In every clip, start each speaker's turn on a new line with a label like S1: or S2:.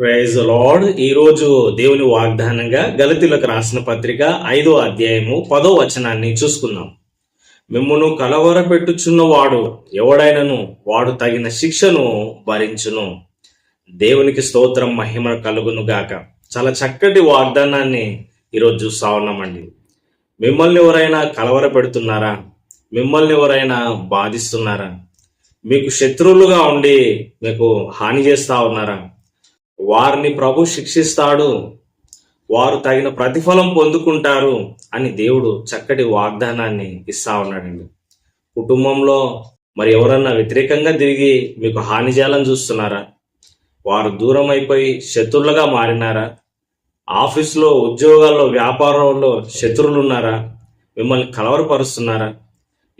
S1: Praise lord ఈరోజు దేవుని వాగ్దానంగా గలతీలకు రాసిన పత్రిక ఐదో అధ్యాయము పదో వచనాన్ని చూసుకుందాం. మిమ్మును కలవరపెట్టుచున్నవాడు ఎవడైనను వాడు తగిన శిక్షను భరించును. దేవునికి స్తోత్రం మహిమ కలుగును గాక. చాలా చక్కటి వాగ్దానాన్ని ఈరోజు చూస్తా ఉన్నామండి. మిమ్మల్ని ఎవరైనా కలవర పెడుతున్నారా మిమ్మల్ని ఎవరైనా బాధిస్తున్నారా? మీకు శత్రువులుగా ఉండి మీకు హాని చేస్తా ఉన్నారా? వారిని ప్రభు శిక్షిస్తాడు. వారు తగిన ప్రతిఫలం పొందుకుంటారు అని దేవుడు చక్కటి వాగ్దానాన్ని ఇస్తా ఉన్నాడండి. కుటుంబంలో మరి ఎవరన్నా వ్యతిరేకంగా తిరిగి మీకు హాని చేయాలని చూస్తున్నారా? వారు దూరం అయిపోయి శత్రువులుగా మారినారా? ఆఫీస్లో ఉద్యోగాల్లో వ్యాపారంలో శత్రువులు ఉన్నారా మిమ్మల్ని కలవరపరుస్తున్నారా?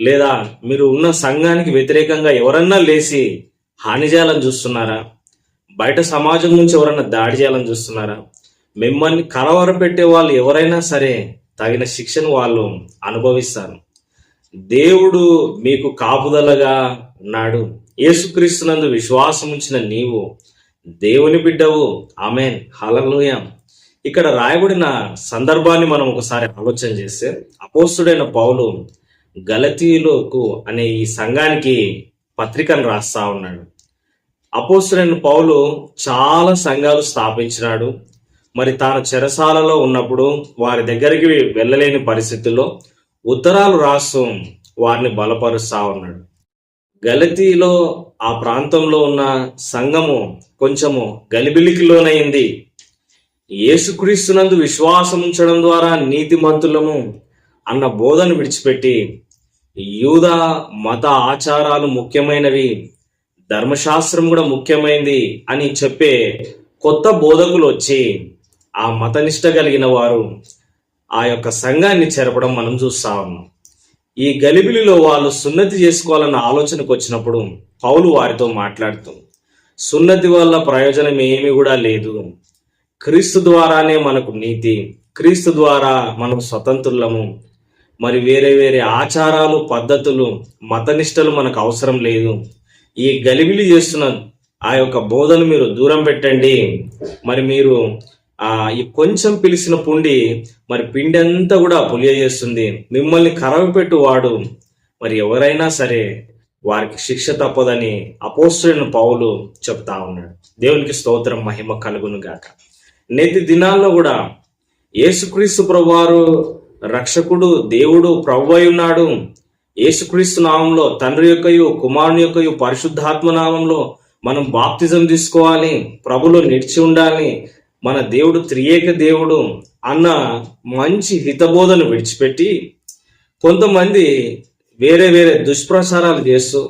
S1: లేదా మీరు ఉన్న సంఘానికి వ్యతిరేకంగా ఎవరన్నా లేచి హాని చేయాలని చూస్తున్నారా? బయట సమాజం నుంచి ఎవరైనా దాడి చేయాలని చూస్తున్నారా? మిమ్మల్ని కలవర పెట్టే వాళ్ళు ఎవరైనా సరే తగిన శిక్షను వాళ్ళు అనుభవిస్తారు. దేవుడు మీకు కాపుదలగా ఉన్నాడు. యేసుక్రీస్తునందు విశ్వాసం ఉంచిన నీవు దేవుని బిడ్డవు. ఆమెన్. హలలుయ ఇక్కడ రాయబడిన సందర్భాన్ని మనం ఒకసారి ఆలోచన చేస్తే అపోస్తుడైన పౌలు గలతీలోకు అనే ఈ సంఘానికి పత్రికను రాస్తా ఉన్నాడు. అపోస్తుడైన పౌలు చాలా సంఘాలు స్థాపించినాడు. మరి తాను చెరసాలలో ఉన్నప్పుడు వారి దగ్గరికి వెళ్ళలేని పరిస్థితుల్లో ఉత్తరాలు రాస్తూ వారిని బలపరుస్తా ఉన్నాడు. గలతీలో ఆ ప్రాంతంలో ఉన్న సంఘము కొంచెము గలిబిలికిలోనైంది. యేసుక్రీస్తునందు విశ్వాసం ఉంచడం ద్వారా నీతిమంతులము అన్న బోధను విడిచిపెట్టి యూద మత ఆచారాలు ముఖ్యమైనవి ధర్మశాస్త్రం కూడా ముఖ్యమైంది అని చెప్పే కొత్త బోధకులు వచ్చి ఆ మతనిష్ట కలిగిన వారు ఆ యొక్క సంఘాన్ని చెరపడం మనం చూస్తా ఉన్నాం. ఈ గలిబిలిలో వాళ్ళు సున్నతి చేసుకోవాలన్న ఆలోచనకు వచ్చినప్పుడు పౌలు వారితో మాట్లాడుతూ సున్నతి వల్ల ప్రయోజనం ఏమీ కూడా లేదు. క్రీస్తు ద్వారానే మనకు నీతి. క్రీస్తు ద్వారా మనం స్వతంత్రులము. మరి వేరే వేరే ఆచారాలు పద్ధతులు మతనిష్టలు మనకు అవసరం లేదు. ఈ గలిబిలి చేస్తున్న ఆ యొక్క బోధను మీరు దూరం పెట్టండి. మరి మీరు ఆ ఈ కొంచెం పిలిచిన పుండి మరి పిండి అంతా కూడా పులియ చేస్తుంది. మిమ్మల్ని కరవపెట్టు వాడు. మరి ఎవరైనా సరే వారికి శిక్ష తప్పదని అపోస్తులను పావులు చెప్తా ఉన్నాడు. దేవునికి స్తోత్రం మహిమ కలుగును గాక. నేటి దినాల్లో కూడా యేసుక్రీస్తు ప్రభువారు రక్షకుడు దేవుడు ప్రభు ఉన్నాడు. యేసుక్రీస్తు నామంలో తండ్రి యొక్కయు కుమారుని యొక్కయు పరిశుద్ధాత్మ నామంలో మనం బాప్తిజం తీసుకోవాలి ప్రభులో నిడిచి ఉండాలి మన దేవుడు త్రియేక దేవుడు అన్న మంచి హితబోధను విడిచిపెట్టి కొంతమంది వేరే వేరే దుష్ప్రచారాలు చేస్తూ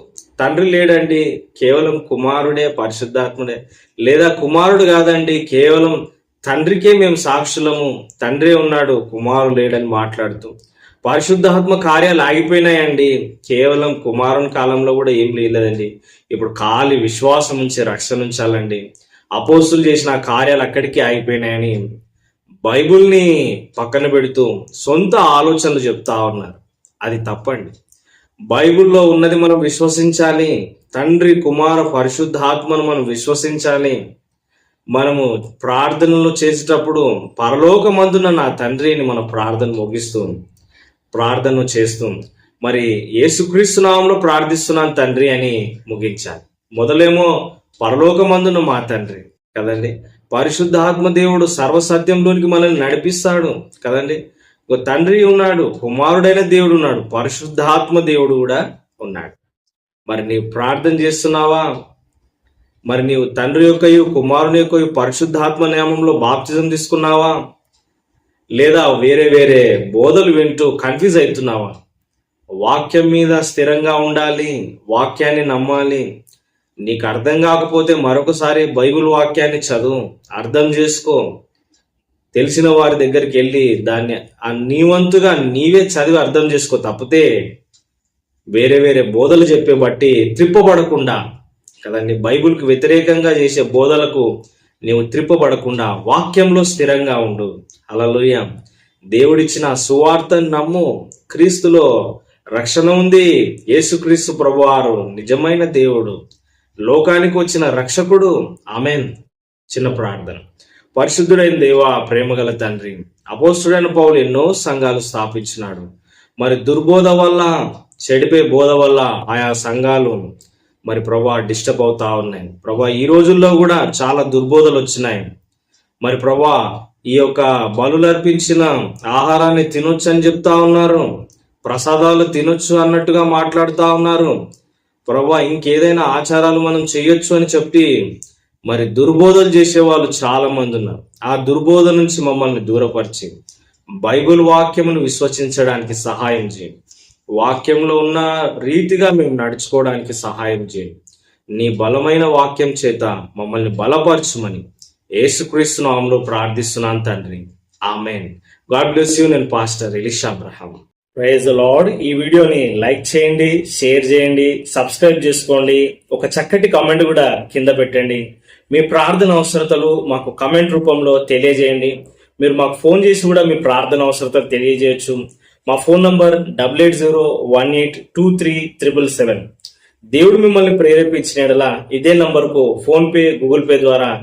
S1: తండ్రి లేడండి కేవలం కుమారుడే పరిశుద్ధాత్ముడే లేదా కుమారుడు కాదండి కేవలం తండ్రికే మేము సాక్షులము తండ్రే ఉన్నాడు కుమారుడు లేడని మాట్లాడుతూ పరిశుద్ధాత్మ కార్యాలు ఆగిపోయినాయండి. కేవలం కుమారుని కాలంలో కూడా ఏం లేదండి. ఇప్పుడు ఖాళీ విశ్వాసం నుంచి రక్షణ ఉంచాలండి. అపోస్తులు చేసిన కార్యాలు అక్కడికి ఆగిపోయినాయని బైబుల్ని పక్కన పెడుతూ సొంత ఆలోచనలు చెప్తా ఉన్నారు. అది తప్పండి. బైబిల్లో ఉన్నది మనం విశ్వసించాలి. తండ్రి కుమార పరిశుద్ధాత్మను మనం విశ్వసించాలి. మనము ప్రార్థనలు చేసేటప్పుడు పరలోకమందున నా తండ్రిని మన ప్రార్థన ముగిస్తూ ప్రార్థన చేస్తూ మరి యేసుక్రీస్తు నామంలో ప్రార్థిస్తున్నాను తండ్రి అని ముగించాలి. మొదలేమో పరలోకమందును మా తండ్రి కదండి? పరిశుద్ధాత్మ దేవుడు సర్వసత్యంలోనికి మనల్ని నడిపిస్తాడు కదండి? ఒక తండ్రి ఉన్నాడు కుమారుడైన దేవుడు ఉన్నాడు పరిశుద్ధాత్మ దేవుడు కూడా ఉన్నాడు. మరి నీవు ప్రార్థన చేస్తున్నావా? మరి నీవు తండ్రి యొక్క కుమారుని యొక్క పరిశుద్ధాత్మ నియమంలో బాప్తిజం తీసుకున్నావా? లేదా వేరే వేరే బోధలు వింటూ కన్ఫ్యూజ్ అవుతున్నావా? వాక్యం మీద స్థిరంగా ఉండాలి వాక్యాన్ని నమ్మాలి. నీకు అర్థం కాకపోతే మరొకసారి బైబిల్ వాక్యాన్ని చదువు అర్థం చేసుకో. తెలిసిన వారి దగ్గరికి వెళ్ళి దాన్ని నీ నీవంతుగా నీవే చదివి అర్థం చేసుకో. తప్పితే వేరే వేరే బోధలు చెప్పే బట్టి త్రిప్పబడకుండా కదండి బైబిల్కి వ్యతిరేకంగా చేసే బోధలకు నీవు త్రిప్పబడకుండా వాక్యంలో స్థిరంగా ఉండు. అలలుయ దేవుడిచ్చిన సువార్తను నమ్ము క్రీస్తులో రక్షణ ఉంది. యేసుక్రీస్తు ప్రభువారు నిజమైన దేవుడు. లోకానికి వచ్చిన రక్షకుడు. ఆమెన్. చిన్న ప్రార్థన. పరిశుద్ధుడైన దేవ ప్రేమగల తండ్రి అపోస్తుడైన పౌలు ఎన్నో సంఘాలు స్థాపించినాడు. మరి దుర్బోధ వల్ల చెడిపే బోధ వల్ల ఆయా సంఘాలు మరి ప్రభా డిస్టర్బ్ అవుతా ఉన్నాయి. ప్రభా ఈ రోజుల్లో కూడా చాలా దుర్బోధలు వచ్చినాయి. మరి ప్రభా ఈ యొక్క బలులర్పించిన ఆహారాన్ని తినొచ్చు అని చెప్తా ఉన్నారు. ప్రసాదాలు తినొచ్చు అన్నట్టుగా మాట్లాడుతూ ఉన్నారు. ప్రభా ఇంకేదైనా ఆచారాలు మనం చేయొచ్చు అని చెప్పి మరి దుర్బోధలు చేసే వాళ్ళు చాలా మంది ఉన్నారు. ఆ దుర్బోధ నుంచి మమ్మల్ని దూరపరిచి బైబిల్ వాక్యమును విశ్వసించడానికి సహాయం చేయి. వాక్యంలో ఉన్న రీతిగా మేము నడుచుకోవడానికి సహాయం చేయి. నీ బలమైన వాక్యం చేత మమ్మల్ని బలపరచుమని యేసుక్రీస్తు నామంలో ప్రార్థిస్తున్నాను తండ్రి. ఆమెన్. God bless you. నేను pastor Elisha Abraham. Praise Lord. ఈ వీడియోని లైక్ చేయండి షేర్ చేయండి సబ్స్క్రైబ్ చేసుకోండి. ఒక చక్కటి కమెంట్ కూడా కింద పెట్టండి. మీ ప్రార్థన అవసరతలు మాకు కమెంట్ రూపంలో తెలియజేయండి. మీరు మాకు ఫోన్ చేసి కూడా మీ ప్రార్థన అవసరతలు తెలియజేయచ్చు. మా phone number double eight zero one eight two three triple seven. దేవుడు మిమ్మల్ని ప్రేరేపించిన యెడల ఇదే నంబర్కు ఫోన్పే గూగుల్ పే ద్వారా